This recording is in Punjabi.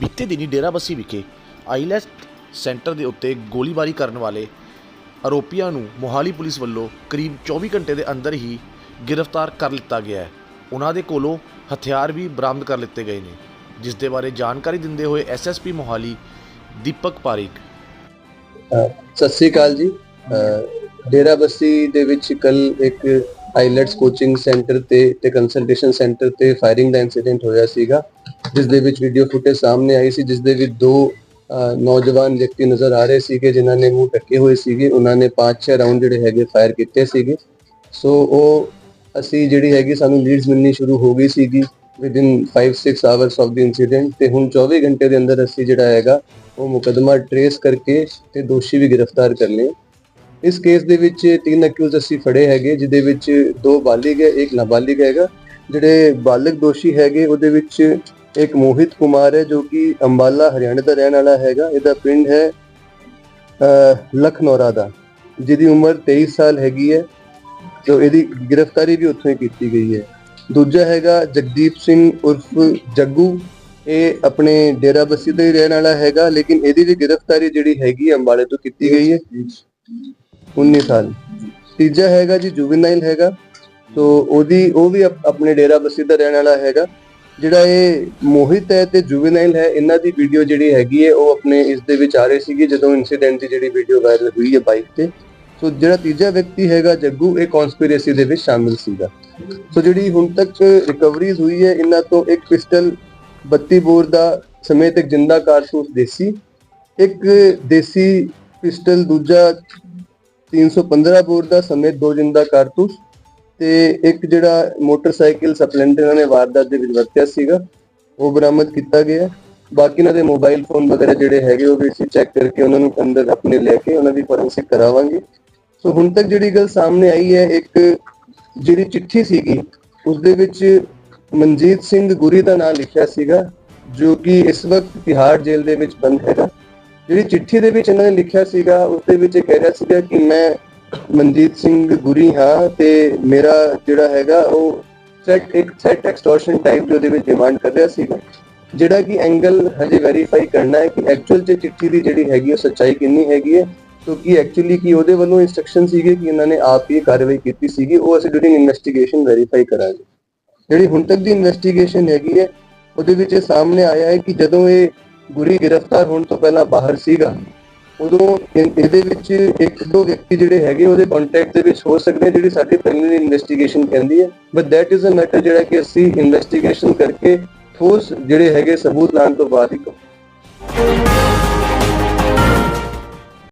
ਬੀਤੇ ਦਿਨੀ ਡੇਰਾਬੱਸੀ ਵਿਖੇ ਆਈਲੈਸ ਸੈਂਟਰ ਦੇ ਉੱਤੇ ਗੋਲੀਬਾਰੀ ਕਰਨ ਵਾਲੇ ਆਰੋਪੀਆਂ ਨੂੰ ਮੋਹਾਲੀ ਪੁਲਿਸ ਵੱਲੋਂ ਕਰੀਬ 24 ਘੰਟੇ ਦੇ ਅੰਦਰ ਹੀ ਗ੍ਰਿਫਤਾਰ ਕਰ ਲਿੱਤਾ ਗਿਆ ਹੈ। ਉਹਨਾਂ ਦੇ ਕੋਲੋਂ ਹਥਿਆਰ ਵੀ ਬਰਾਮਦ ਕਰ ਲਿੱਤੇ ਗਏ ਨੇ ਜਿਸ ਦੇ ਬਾਰੇ ਜਾਣਕਾਰੀ ਦਿੰਦੇ ਹੋਏ ਐਸਐਸਪੀ ਮੋਹਾਲੀ ਦੀਪਕ ਪਾਰੀਕ। ਸਤਿ ਸ੍ਰੀ ਅਕਾਲ ਜੀ। ਅ, ਡੇਰਾਬੱਸੀ ਦੇ ਵਿੱਚ ਕੱਲ ਇੱਕ ਆਈਲੈਟਸ ਕੋਚਿੰਗ ਸੈਂਟਰ ਤੇ ਤੇ ਕੰਸਲਟੇਸ਼ਨ ਸੈਂਟਰ ਤੇ ਫਾਇਰਿੰਗ ਦਾ ਇਨਸੀਡੈਂਟ ਹੋਇਆ ਸੀਗਾ। ਜਿਸ ਦੇ ਵਿੱਚ ਵੀਡੀਓ ਫੁਟੇਜ ਸਾਹਮਣੇ ਆਈ ਸੀ ਜਿਸ ਦੇ ਵਿੱਚ ਦੋ ਅ, ਨੌਜਵਾਨ ਵਿਅਕਤੀ ਨਜ਼ਰ ਆ ਰਹੇ ਸੀਗੇ ਜਿਨ੍ਹਾਂ ਨੇ ਮੂੰਹ ਢੱਕੇ ਹੋਏ ਸੀਗੇ। ਉਹਨਾਂ ਨੇ 5-6 ਰਾਉਂਡ ਜਿਹੜੇ ਹੈਗੇ ਫਾਇਰ ਕੀਤੇ ਸੀਗੇ। ਸੋ ਉਹ ਅਸੀਂ ਜਿਹੜੀ ਹੈਗੀ ਸਾਨੂੰ ਲੀਡਸ ਮਿਲਣੀ ਸ਼ੁਰੂ ਹੋ ਗਈ ਸੀਗੀ within 5-6 hours of the incident ਤੇ ਹੁਣ 24 ਘੰਟੇ ਦੇ ਅੰਦਰ ਅਸੀਂ ਜਿਹੜਾ ਹੈਗਾ ਉਹ ਮੁਕਦਮਾ ਟਰੇਸ ਕਰਕੇ ਤੇ ਦੋਸ਼ੀ ਵੀ ਗ੍ਰਿਫਤਾਰ ਕਰ ਲਏ ਇਸ ਕੇਸ ਦੇ ਵਿੱਚ ਤਿੰਨ ਅਕਿਊਜ਼ ਅਸੀਂ ਫੜੇ ਹੈਗੇ ਜਿਹਦੇ ਵਿੱਚ ਦੋ ਬਾਲਿਗ ਹੈ ਇੱਕ ਨਾਬਾਲਿਗ ਹੈਗਾ। ਜਿਹੜੇ ਬਾਲਗ ਦੋਸ਼ੀ ਹੈਗੇ ਉਹਦੇ ਵਿੱਚ ਇੱਕ ਮੋਹਿਤ ਕੁਮਾਰ ਹੈ ਜੋ ਕਿ ਅੰਬਾਲਾ ਹਰਿਆਣਾ ਦਾ ਰਹਿਣ ਵਾਲਾ ਹੈਗਾ। ਇਹਦਾ ਪਿੰਡ ਹੈ ਅਹ, ਲਖਨੌਰਾ ਦਾ ਜਿਹਦੀ ਉਮਰ 23 ਸਾਲ ਹੈਗੀ ਹੈ। ਜੋ ਇਹਦੀ ਗ੍ਰਿਫਤਾਰੀ ਵੀ ਉੱਥੋਂ ਹੀ ਕੀਤੀ ਗਈ ਹੈ। ਦੂਜਾ ਹੈਗਾ ਜਗਦੀਪ ਸਿੰਘ ਉਰਫ ਜੱਗੂ। ਇਹ ਆਪਣੇ ਡੇਰਾਬੱਸੀ ਦਾ ਹੀ ਰਹਿਣ ਵਾਲਾ ਹੈਗਾ ਲੇਕਿਨ ਇਹਦੀ ਵੀ ਗ੍ਰਿਫਤਾਰੀ ਜਿਹੜੀ ਹੈਗੀ ਅੰਬਾਲੇ ਤੋਂ ਕੀਤੀ ਗਈ ਹੈ। 19 ਸਾਲ। ਤੀਜਾ ਹੈਗਾ ਜੀ ਜੁਵੈਨਾਈਲ ਹੈਗਾ। ਸੋ ਉਹਦੀ ਉਹ ਵੀ ਅਪ- ਆਪਣੇ ਡੇਰਾਬੱਸੀ ਦਾ ਰਹਿਣ ਵਾਲਾ ਹੈਗਾ। ਜਿਹੜਾ ਇਹ ਮੋਹਿਤ ਹੈ ਤੇ ਜੁਵੈਨਾਈਲ ਹੈ, ਇਹਨਾਂ ਦੀ ਵੀਡੀਓ ਜਿਹੜੀ ਹੈਗੀ ਹੈ, ਉਹ ਆਪਣੇ ਇਸ ਦੇ ਵਿੱਚ ਆ ਰਹੀ ਸੀਗੀ ਜਦੋਂ ਇਨਸੀਡੈਂਟ ਦੀ ਜਿਹੜੀ ਵੀਡੀਓ ਵਾਇਰਲ ਹੋਈ ਹੈ ਬਾਈਕ ਤੇ। ਸੋ ਜਿਹੜਾ ਤੀਜਾ ਵਿਅਕਤੀ ਹੈਗਾ ਜੱਗੂ, ਇਹ ਕਨਸਪੀਰੇਸੀ ਦੇ ਵਿੱਚ ਸ਼ਾਮਿਲ ਸੀਗਾ। ਸੋ ਜਿਹੜੀ ਹੁਣ ਤੱਕ ਰਿਕਵਰੀਜ਼ ਹੋਈ ਹੈ, ਇਹਨਾਂ ਤੋਂ ਇੱਕ ਪਿਸਟਲ 32 ਬੋਰ ਦਾ ਸਮੇਤ ਇੱਕ ਜਿੰਦਾ ਕਾਰਤੂਸ ਦੇਸੀ। ਇੱਕ ਦੇਸੀ ਪਿਸਟਲ ਦੂਜਾ 315 ਬੋਰ ਦਾ ਸਮੇਤ ਦੋ ਜਿੰਦਾ ਕਾਰਤੂਸ। ਤੇ ਇੱਕ ਜਿਹੜਾ ਮੋਟਰਸਾਈਕਲ ਸਪਲੈਂਡਰ ਇਹਨਾਂ ਨੇ ਵਾਰਦਾਤ ਦੇ ਵਿੱਚ ਵਰਤਿਆ ਸੀਗਾ, ਉਹ ਬਰਾਮਦ ਕੀਤਾ ਗਿਆ। ਬਾਕੀ ਇਹਨਾਂ ਦੇ ਮੋਬਾਈਲ ਫੋਨ ਵਗੈਰਾ ਜਿਹੜੇ ਹੈਗੇ, ਉਹ ਵੀ ਅਸੀਂ ਚੈੱਕ ਕਰਕੇ ਉਹਨਾਂ ਨੂੰ ਅੰਦਰ ਆਪਣੇ ਲੈ ਕੇ ਉਹਨਾਂ ਦੀ ਫੋਰੈਂਸਿਕ ਕਰਾਵਾਂਗੇ। ਸੋ ਹੁਣ ਤੱਕ ਜਿਹੜੀ ਗੱਲ ਸਾਹਮਣੇ ਆਈ ਹੈ, ਇੱਕ ਜਿਹੜੀ ਚਿੱਠੀ ਸੀਗੀ, ਉਸ ਦੇ ਵਿੱਚ ਮਨਜੀਤ ਸਿੰਘ ਗੁਰੀ ਦਾ ਨਾਮ ਲਿਖਿਆ ਸੀਗਾ, ਜੋ ਕਿ ਇਸ ਵਕਤ ਤਿਹਾੜ ਜੇਲ੍ਹ ਦੇ ਵਿੱਚ ਬੰਦ ਹੈਗਾ। ਜਿਹੜੀ ਚਿੱਠੀ ਦੇ ਵਿੱਚ ਇਹਨਾਂ ਨੇ ਲਿਖਿਆ ਸੀਗਾ, ਉਸ ਦੇ ਵਿੱਚ ਇਹ ਕਹਿ ਰਿਹਾ ਸੀਗਾ ਕਿ ਮੈਂ ਮਨਜੀਤ ਸਿੰਘ ਗੁਰੀ ਹਾਂ ਤੇ ਮੇਰਾ ਜਿਹੜਾ ਹੈਗਾ ਉਹ ਸੈਟ ਇੱਕ ਸੈਟ ਐਕਸਟੋਰਸ਼ਨ ਟਾਈਪ ਦੇ ਉਹਦੇ ਵਿੱਚ ਡਿਮਾਂਡ ਕਰ ਰਿਹਾ ਸੀਗਾ। ਜਿਹੜਾ ਕਿ ਐਂਗਲ ਹਜੇ ਵੈਰੀਫਾਈ ਕਰਨਾ ਹੈ ਕਿ ਐਕਚੁਅਲ ਚ ਚਿੱਠੀ ਦੀ ਜਿਹੜੀ ਹੈਗੀ ਉਹ ਸੱਚਾਈ ਕਿੰਨੀ ਹੈਗੀ ਹੈ, ਕਿਉਂਕਿ ਐਕਚੁਅਲੀ ਕੀ ਉਹਦੇ ਵੱਲੋਂ ਇਨਸਟਰਕਸ਼ਨ ਸੀਗੇ ਕਿ ਇਹਨਾਂ ਨੇ ਆਪ ਹੀ ਕਾਰਵਾਈ ਕੀਤੀ ਸੀਗੀ, ਉਹ ਅਸੀਂ ਡੂਰਿੰਗ ਇਨਵੈਸਟੀਗੇਸ਼ਨ ਵੈਰੀਫਾਈ ਕਰਾਂਗੇ। ਜਿਹੜੀ ਹੁਣ ਤੱਕ ਦੀ ਇਨਵੈਸਟੀਗੇਸ਼ਨ ਹੈਗੀ ਹੈ, ਉਹਦੇ ਵਿੱਚ ਇਹ ਸਾਹਮਣੇ ਆਇਆ ਹੈ ਕਿ ਜਦੋਂ ਇਹ ਗੁਰੀ ਗ੍ਰਿਫਤਾਰ ਹੋਣ ਤੋਂ ਪਹਿਲਾਂ ਬਾਹਰ ਸੀਗਾ ਉਦੋਂ ਇਹਦੇ ਵਿੱਚ ਇੱਕ ਦੋ ਵਿਅਕਤੀ ਜਿਹੜੇ ਹੈਗੇ ਉਹਦੇ ਕੰਟੈਕਟ ਦੇ ਵਿੱਚ ਹੋ ਸਕਦੇ ਜਿਹੜੀ ਸਾਡੀ ਪ੍ਰੀਲਿਮਿਨਰੀ ਇਨਵੈਸਟੀਗੇਸ਼ਨ ਕਹਿੰਦੀ ਹੈ but that is a matter ਜਿਹੜਾ ਕਿ ਅਸੀਂ ਇਨਵੈਸਟੀਗੇਸ਼ਨ ਕਰਕੇ ਠੋਸ ਜਿਹੜੇ ਹੈਗੇ ਸਬੂਤ ਲਾਣ ਤੋਂ ਬਾਅਦ ਹੀ।